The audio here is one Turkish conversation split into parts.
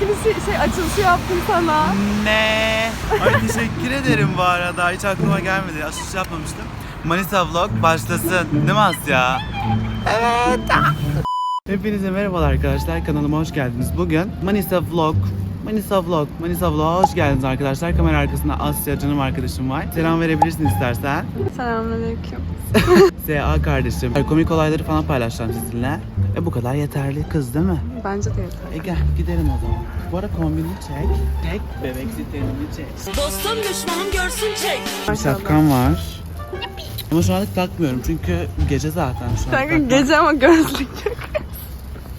çekilişi şey açılışı yaptım sana. Ne? Ay teşekkür ederim bu arada. Hiç aklıma gelmedi. Açılış yapmamıştım. Manisa Vlog başlasın. Değil mi Asya? Evet. Hepinize merhabalar arkadaşlar. Kanalıma hoş geldiniz. Bugün Manisa Vlog Manisa Vlog, Manisa Vlog'a hoş geldiniz arkadaşlar. Kamera arkasında Asya canım arkadaşım var. Selam verebilirsin istersen. Selamünaleyküm. S.A. kardeşim. Komik olayları falan paylaşacağım sizinle. E bu kadar yeterli kız değil mi? Bence de yeter. E gel gidelim o zaman. Bu arada kombini çek. Tek bebek zitlerini çek. Dostum düşmanım görsün çek. Bir şapkam var. Ama şu anlık takmıyorum çünkü gece zaten şu an. Kanka gece ama gözlük yok.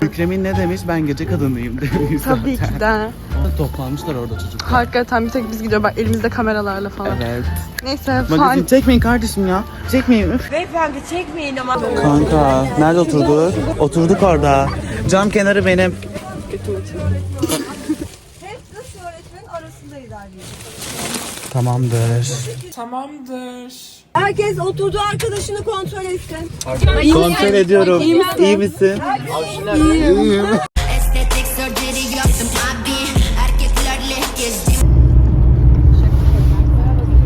Mükremin ne demiş? Ben gece kadınıyım demiş Tabii zaten. ki de. Toplanmışlar orada çocuklar. Hakikaten bir tek biz gidiyor bak elimizde kameralarla falan. Evet. Neyse Magazin fan. çekmeyin kardeşim ya. Çekmeyin. Üf. Beyefendi çekmeyin ama. Kanka nerede oturduk? Oturduk orada. Cam kenarı benim. Tamamdır. Herkes oturduğu arkadaşını kontrol etsin. Kontrol ediyorum. İyi misin? Estetik surgery yaptım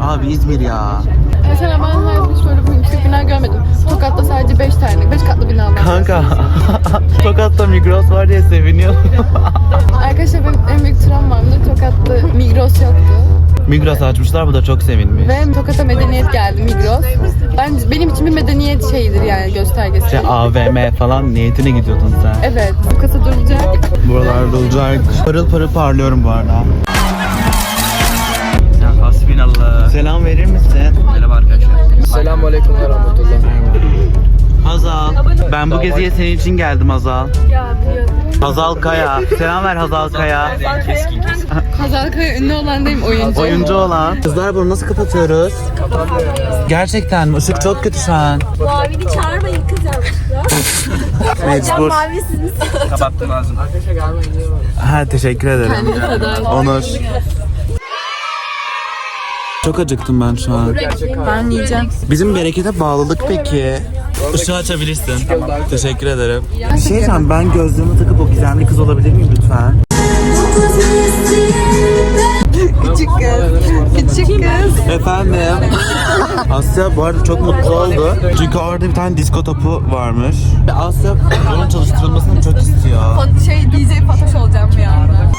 abi İzmir ya. Mesela ben hayatımda hiç böyle bir yüksek bina görmedim. Tokat'ta sadece 5 tane, 5 katlı bina var. Kanka. Tokat'ta Migros var diye seviniyorum. Arkadaşlar benim en büyük travmamdı. Tokat'ta Migros yoktu. Migros açmışlar bu da çok sevinmiş. Ve Tokat'a medeniyet. Ben, benim için bir medeniyet şeyidir yani göstergesi. Şey, AVM falan niyetine gidiyordun sen. Evet, Tokat'a duracak. Buralarda olacak. Parıl parıl parlıyorum bu arada. Hasbinallah. Selam verir misin? Merhaba arkadaşlar. Selamünaleyküm ve rahmetullah. Hazal. Ben bu geziye senin için geldim Hazal. Hazal Kaya. Selam ver Hazal Kaya. Hazal Kaya ünlü olan değil mi oyuncu? Oyuncu olan. Kızlar bunu nasıl kapatıyoruz? Gerçekten mi? Işık çok kötü şu an. Mavini çağırmayın kız yazmışlar. Mecbur. Mavi siz misiniz? Ha teşekkür ederim. Onur. Çok acıktım ben şu an. Ben yiyeceğim. Bizim berekete bağlılık peki. Işığı açabilirsin. Teşekkür ederim. Bir şey diyeceğim ben gözlüğümü takıp o gizemli kız olabilir miyim lütfen? Küçük kız. Küçük kız. Efendim. Asya bu arada çok mutlu oldu. Çünkü orada bir tane disko topu varmış. Ve Asya bunun çalıştırılmasını çok istiyor. Şey DJ Fatoş olacağım bir anda.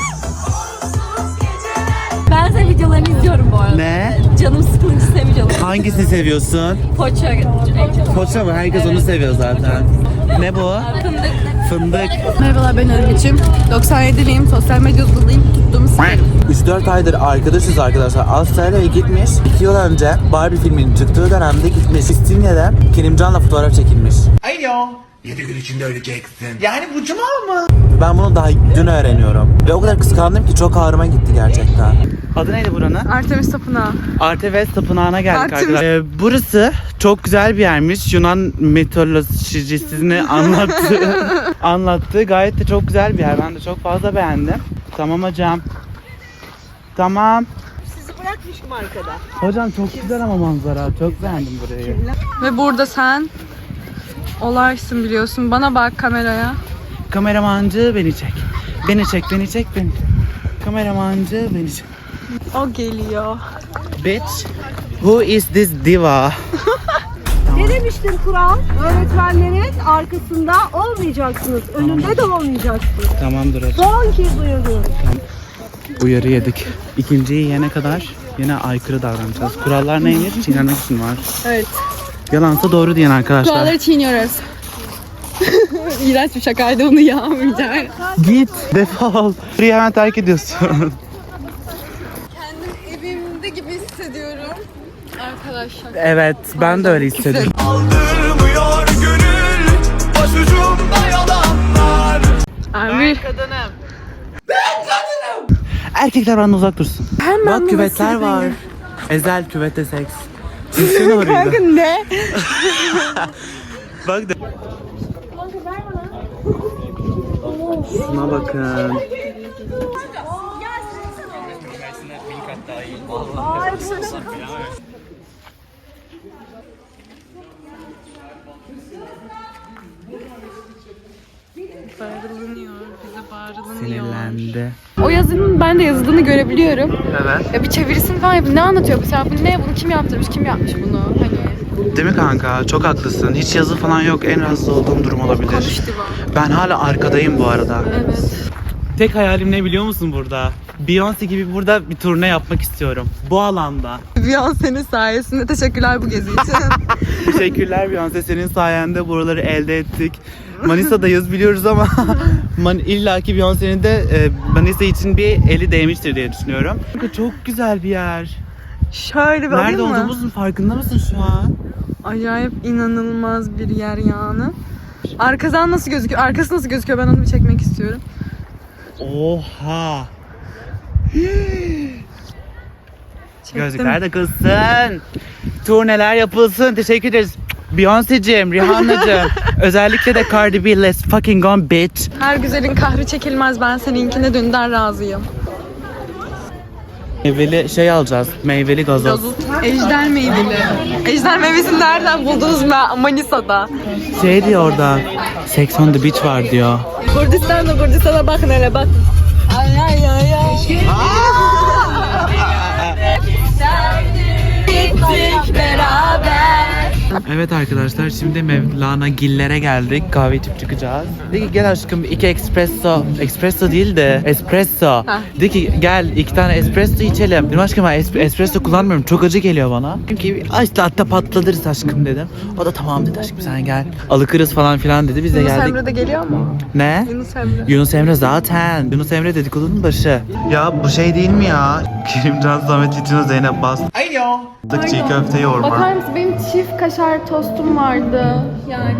Ben senin videolarını izliyorum bu arada. Ne? Canım sıkılınca senin videolarını. Hangisini seviyorsun? Poça en çok. Poça mı? Herkes onu seviyor zaten. Ne bu? Fındık. Merhabalar ben Örgüç'üm. 97'liyim. Sosyal medya uzmanıyım. Tuttuğumu sıkarım. 3-4 aydır arkadaşız arkadaşlar. Avustralya'ya gitmiş. 2 yıl önce Barbie filminin çıktığı dönemde gitmiş. İstinye'de Kerimcan'la fotoğraf çekilmiş. Alo. 7 gün içinde öleceksin. Yani bu cuma mı? Ben bunu daha dün öğreniyorum. Ve o kadar kıskandım ki çok ağrıma gitti gerçekten. Adı neydi buranın? Artemis Tapınağı. Arteves Tapınağı'na geldik Artemis. arkadaşlar. Ee, burası çok güzel bir yermiş. Yunan mitolojisini anlattı. anlattı. Gayet de çok güzel bir yer. Ben de çok fazla beğendim. Tamam hocam. Tamam. Sizi bırakmışım arkada. Hocam çok güzel ama manzara. Çok beğendim burayı. Ve burada sen olaysın biliyorsun. Bana bak kameraya. Kameramancı beni çek. Beni çek, beni çek, beni. Kameramancı beni çek. O geliyor. Bitch, who is this diva? Ne demiştin kural? Öğretmenlerin arkasında olmayacaksınız. Önünde de olmayacaksınız. Tamamdır hocam. Son kez uyarıyorum. Uyarı yedik. İkinciyi yene kadar yine aykırı davranacağız. Kurallar neymiş? Çiğnemek için var. Evet. Yalansa doğru diyen arkadaşlar. Kuralları çiğniyoruz. İğrenç bir şakaydı onu yapmayacağım. Git, defol. Burayı hemen terk ediyorsun. Kendim evimde gibi hissediyorum. Arkadaşlar. evet, ben de öyle hissediyorum. Abi. Erkekler benden uzak dursun. Bak küvetler var. Ezel küvete seks. Düşünsene orayı da. ne? Bak de. Şuna bakın. Bağırılınıyor. Sinirlendi. O yazının ben de yazıldığını görebiliyorum. Evet. Ya bir çevirisini falan yapıyor. Ne anlatıyor? Bu ne? Bunu kim yaptırmış? Kim yapmış bunu? Hani Değil mi kanka? Çok haklısın. Hiç yazı falan yok. En rahatsız olduğum durum olabilir. Ben hala arkadayım bu arada. Evet. Tek hayalim ne biliyor musun burada? Beyoncé gibi burada bir turne yapmak istiyorum. Bu alanda. Beyoncé'nin sayesinde teşekkürler bu gezi için. Teşekkürler Beyoncé. Senin sayende buraları elde ettik. Manisa'dayız biliyoruz ama man illaki Beyoncé'nin de e, Manisa için bir eli değmiştir diye düşünüyorum. Çok güzel bir yer. Şöyle bir Nerede alayım mı? olduğumuzun farkında mısın şu an? Acayip inanılmaz bir yer yani. Arkadan nasıl gözüküyor? Arkası nasıl gözüküyor? Ben onu bir çekmek istiyorum. Oha. Çektim. Gözlükler de kızsın. Turneler yapılsın. Teşekkür ederiz. Beyoncé'cim, Rihanna'cım. Özellikle de Cardi B, let's fucking go bitch. Her güzelin kahri çekilmez. Ben seninkine dünden razıyım. Meyveli şey alacağız. Meyveli gazoz. Ejder meyveli. Ejder meyvesini nereden buldunuz Ma- Manisa'da? Şey diyor orada. Sex on the beach var diyor. Kurdistan'da Kurdistan'a bakın hele bak. Ay ay ay ay. Gittik beraber. Evet arkadaşlar şimdi Mevlana Gillere geldik. Kahve içip çıkacağız. Dedi ki gel aşkım iki espresso. Espresso değil de espresso. Dedi ki gel iki tane espresso içelim. Dedim aşkım ben es- espresso kullanmıyorum. Çok acı geliyor bana. Dedim ki "Ay işte hatta patlatırız aşkım dedim. O da tamam dedi aşkım sen gel. Alıkırız falan filan dedi. Biz de Yunus geldik. Emre de geliyor mu? Ne? Yunus Emre. Yunus Emre zaten. Yunus Emre dedikodunun başı. Ya bu şey değil mi ya? Kerimcan Samet için Zeynep Bas. Alo. Çiğ köfte yoğurma. Bakar mısın benim çift kaşar tostum vardı. Yani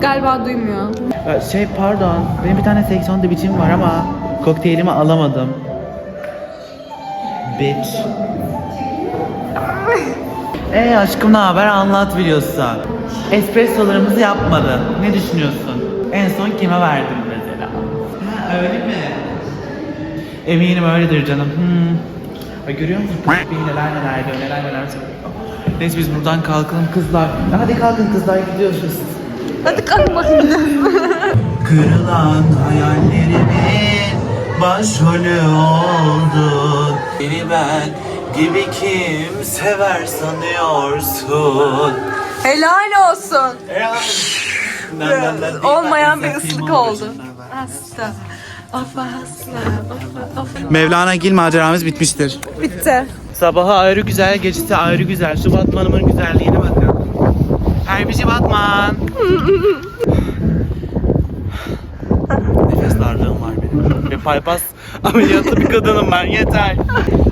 galiba duymuyor. Ee, Şey pardon, benim bir tane seksiyon da biçim var ama kokteylimi alamadım. Bitch. Ey aşkım ne haber anlat biliyorsan. Espressolarımızı yapmadı. Ne düşünüyorsun? En son kime verdin mesela? Ha, öyle mi? Eminim öyledir canım. Hmm. Bak görüyor musun? Neler neler diyor, neler neler söylüyor. Neyse biz buradan kalkalım kızlar. Hadi kalkın kızlar gidiyoruz. Hadi kalk bakayım. Kırılan hayallerimin başrolü oldun Beni ben gibi kim sever sanıyorsun Helal olsun. Ben- ben- ben- Olmayan ben- bir ıslık oldu. Asla. Of asla. Of, of. Mevlana Gil maceramız bitmiştir. Bitti. Sabahı ayrı güzel, gecesi ayrı güzel. Şu Batman'ımın güzelliğine bakın. Her bir şey Batman. Nefes darlığım var Ve bypass ameliyatlı bir kadınım ben yeter.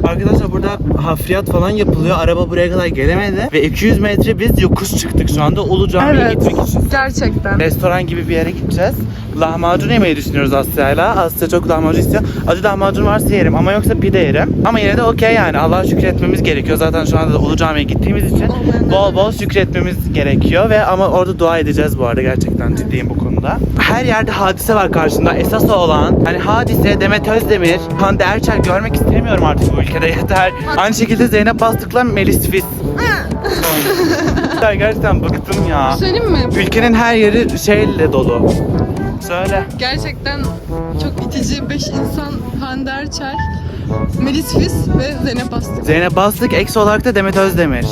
Arkadaşlar burada hafriyat falan yapılıyor. Araba buraya kadar gelemedi. Ve 200 metre biz yokuş çıktık şu anda. Ulu Cami'ye Evet. gitmek için. Gerçekten. Restoran gibi bir yere gideceğiz. Lahmacun yemeyi düşünüyoruz Asya'yla. Asya çok lahmacun istiyor. Acı lahmacun varsa yerim ama yoksa pide yerim. Ama yine de okey yani. Allah'a şükretmemiz gerekiyor. Zaten şu anda da Ulu Cami'ye gittiğimiz için bol bol şükretmemiz gerekiyor ve ama orada dua edeceğiz bu arada gerçekten ciddiyim bu konuda. Her yerde hadise var karşında. Esas olan hani hadise Demet Özdemir, Hande Erçel görmek istemiyorum artık bu ülkede yeter. Aynı şekilde Zeynep Bastık'la Melis Fis. gerçekten bıktım ya. Söyleyeyim mi? Ülkenin her yeri şeyle dolu. Söyle. Gerçekten çok itici 5 insan Hande Erçel, Melis Fis ve Zeynep Bastık. Zeynep Bastık eksi olarak da Demet Özdemir.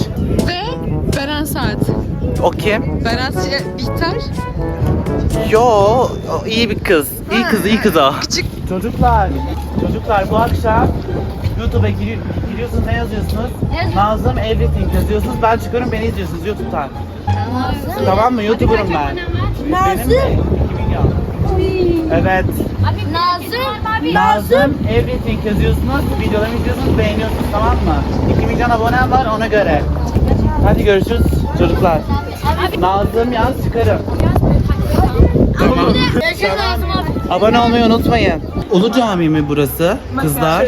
Ve Beren Saat. O kim? Beren Bihter. Yo, iyi bir kız. İyi kız, iyi kız o. Küçük. Çocuklar, çocuklar bu akşam YouTube'a giri- giriyorsunuz ne yazıyorsunuz? Nazım Everything yazıyorsunuz. Ben çıkıyorum beni izliyorsunuz YouTube'dan. Tamam mı? YouTuber'ım ben. Benim de 2 milyon. Evet. Nazım. Nazım Everything yazıyorsunuz. Videolarımı izliyorsunuz, beğeniyorsunuz tamam mı? 2 milyon abonem var ona göre. Hadi görüşürüz çocuklar. Nazım yaz çıkarım. Tamam. Abi. Abone olmayı unutmayın. Ulu Cami mi burası? Kızlar.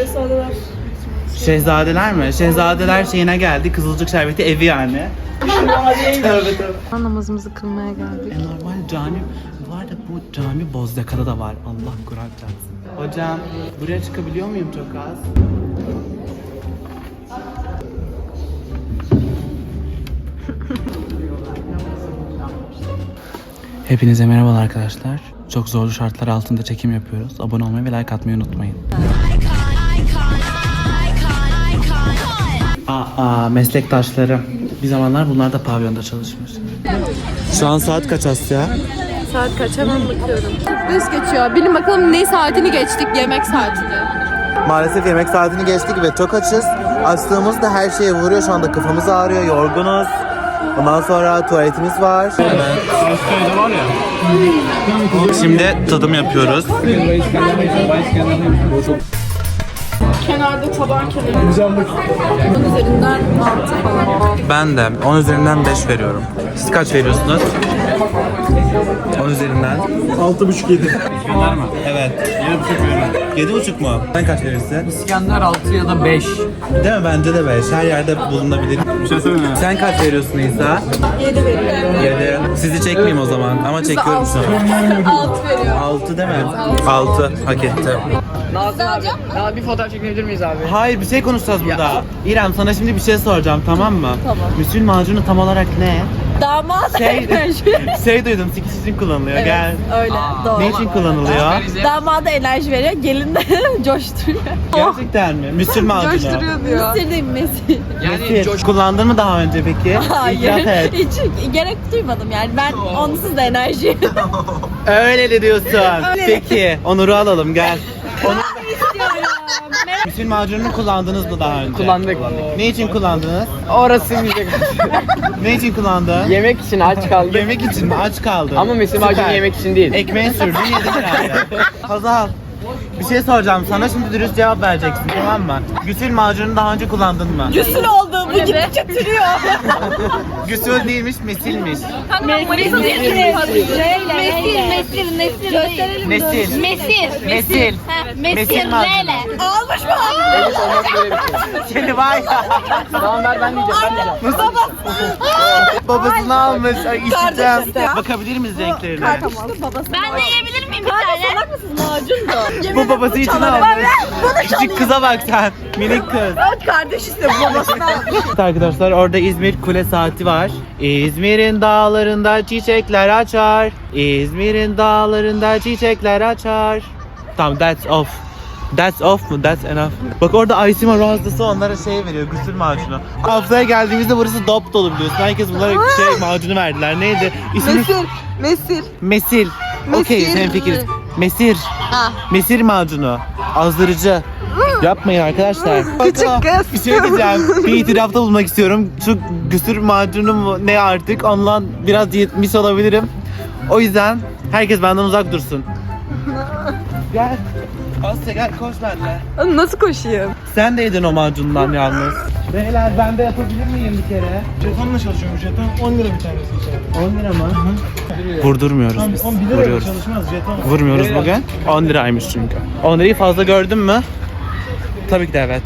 Şehzadeler mi? Şehzadeler şeyine geldi. Kızılcık Şerbeti evi yani. Namazımızı kılmaya geldik. E normal cami, bu arada bu cami Bozdaka'da da var. Allah çarpsın. Hocam, buraya çıkabiliyor muyum çok az? Hepinize merhabalar arkadaşlar. Çok zorlu şartlar altında çekim yapıyoruz. Abone olmayı ve like atmayı unutmayın. Aa, meslektaşlarım. Bir zamanlar bunlar da pavyonda çalışmış. Şu an saat kaç Asya? Saat kaç hemen bakıyorum. Nasıl geçiyor? Bilin bakalım ne saatini geçtik yemek saatini. Maalesef yemek saatini geçtik ve çok açız. Açtığımızda her şeye vuruyor. Şu anda kafamız ağrıyor, yorgunuz. Ondan sonra tuvaletimiz var. Şimdi tadım yapıyoruz. Kenarda taban kenarı. Onun üzerinden 6 falan. Ben de 10 üzerinden 5 veriyorum. Siz kaç veriyorsunuz? 10 üzerinden. 6,5 7. İskender mi? Evet. 7,5 veriyorum. 7,5 mu? Sen kaç verirsin? İskender 6 ya da 5. Değil mi? Bence de 5. Her yerde bulunabilir. Bir şey söyleme. Sen kaç veriyorsun İsa? 7 veriyorum. 7. Sizi çekmeyeyim o zaman ama çekiyorum şu an. 6 veriyor. 6 değil mi? 6. Hak etti. Nazım abi. Ya bir fotoğraf çekebilir miyiz abi? Hayır bir şey konuşacağız burada. İrem sana şimdi bir şey soracağım tamam mı? Tamam. Müsül macunu tam olarak ne? Damat Şey, şey duydum sikiş için kullanılıyor. Gel. öyle. Doğru. Ne için kullanılıyor? Damada enerji veriyor, gelin de coşturuyor. Gerçekten mi? Müsül macunu. Coşturuyor diyor. Mısır Messi. Yani Müsül. Kullandın mı daha önce peki? İtiraf Hayır. et. Hiç gerek duymadım yani. Ben onsuz da enerji. Öyle de diyorsun. Peki Onur'u alalım gel. Onur... Müsül macununu kullandınız mı daha önce? Kullandık. Ne için kullandınız? Orası müzik. Ne için kullandın? yemek için aç kaldık. Yemek için mi? Aç kaldın. Ama mesela macunu Süper. yemek için değil. Ekmeğe sürdün yedin herhalde. Hazal. Bir şey soracağım sana şimdi dürüst cevap vereceksin tamam mı? Gusül macununu daha önce kullandın mı? Gülsün oldu. Bu gidip götürüyor. Gusül değilmiş mesilmiş. Mesir, mesir, mesir. Gösterelim. Mesil. Mesir. Mesil. Mesil macunu. Almış mı? Seni var ya. Tamam ver ben diyeceğim ben diyeceğim. Babasını almış. Ay içeceğim. Bakabilir miyiz renklerine? Ben de yiyebilir miyim bir tane? Salak mısınız? Macun da. Bu babası için almış. Küçük kıza bak sen. Minik kız. Kardeş işte babasına. Evet arkadaşlar orada İzmir Kule Saati var. İzmir'in dağlarında çiçekler açar. İzmir'in dağlarında çiçekler açar. Tamam that's off. That's off mu? That's enough. Bak orada Aysima Rozlısı onlara şey veriyor, gusül macunu. Haftaya geldiğimizde burası dop dolu biliyorsun. Herkes bunlara şey macunu verdiler. Neydi? İsmi Mesir. Mesir. Mesil. Okey, Mesir. senin fikiriz. Mesir. Mesir macunu. Azdırıcı. Yapmayın arkadaşlar. Küçük kız. Bir şey diyeceğim. Bir itirafta bulmak istiyorum. Şu güsür macunu mu ne artık ondan biraz yetmiş olabilirim. O yüzden herkes benden uzak dursun. gel. Asya gel koş benimle. Oğlum Nasıl koşayım? Sen de yedin o macundan yalnız. Beyler ben de yapabilir miyim bir kere? Jetonla çalışıyormuş jeton 10 lira bir tanesi içeride. 10 lira mı? Vurdurmuyoruz biz. 10 1 lira Vuruyoruz. çalışmaz jeton. Vurmuyoruz bugün. 10 liraymış çünkü. 10 lirayı fazla gördün mü? Tabii ki de evet.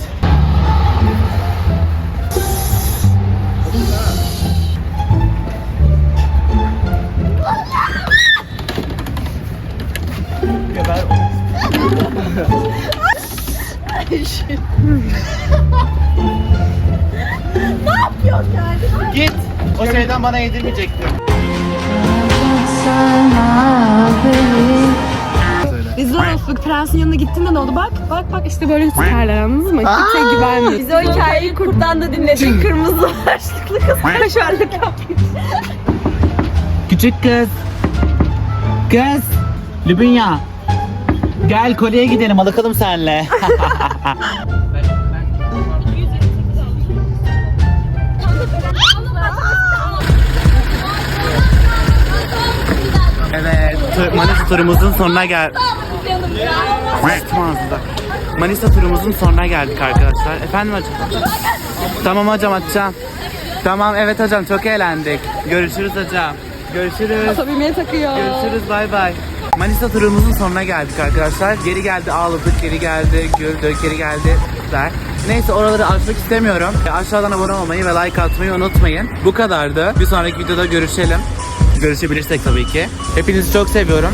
Git. O şeyden bana yedirmeyecektin. Biz Loros'luk prensin yanına gittiğinde ne oldu? Bak bak bak işte böyle süperler anladınız mı? Kimse güvenmiyor. Biz o hikayeyi kurttan da dinledik. Kırmızı başlıklı kız kaşarlık yapmış. Küçük kız. Kız. Lübünya. Gel Kore'ye gidelim bakalım senle. evet, tur- Manisa turumuzun sonuna gel. Manisa turumuzun sonuna geldik arkadaşlar. Efendim hocam? Tamam hocam atacağım. Tamam evet hocam çok eğlendik. Görüşürüz hocam. Görüşürüz. Samimiyet takıyor. Görüşürüz bay bay. Manisa turumuzun sonuna geldik arkadaşlar. Geri geldi ağladık, geri geldi, güldük, geri geldi. Güzel. Neyse oraları açmak istemiyorum. Aşağıdan abone olmayı ve like atmayı unutmayın. Bu kadardı. Bir sonraki videoda görüşelim. Görüşebilirsek tabii ki. Hepinizi çok seviyorum.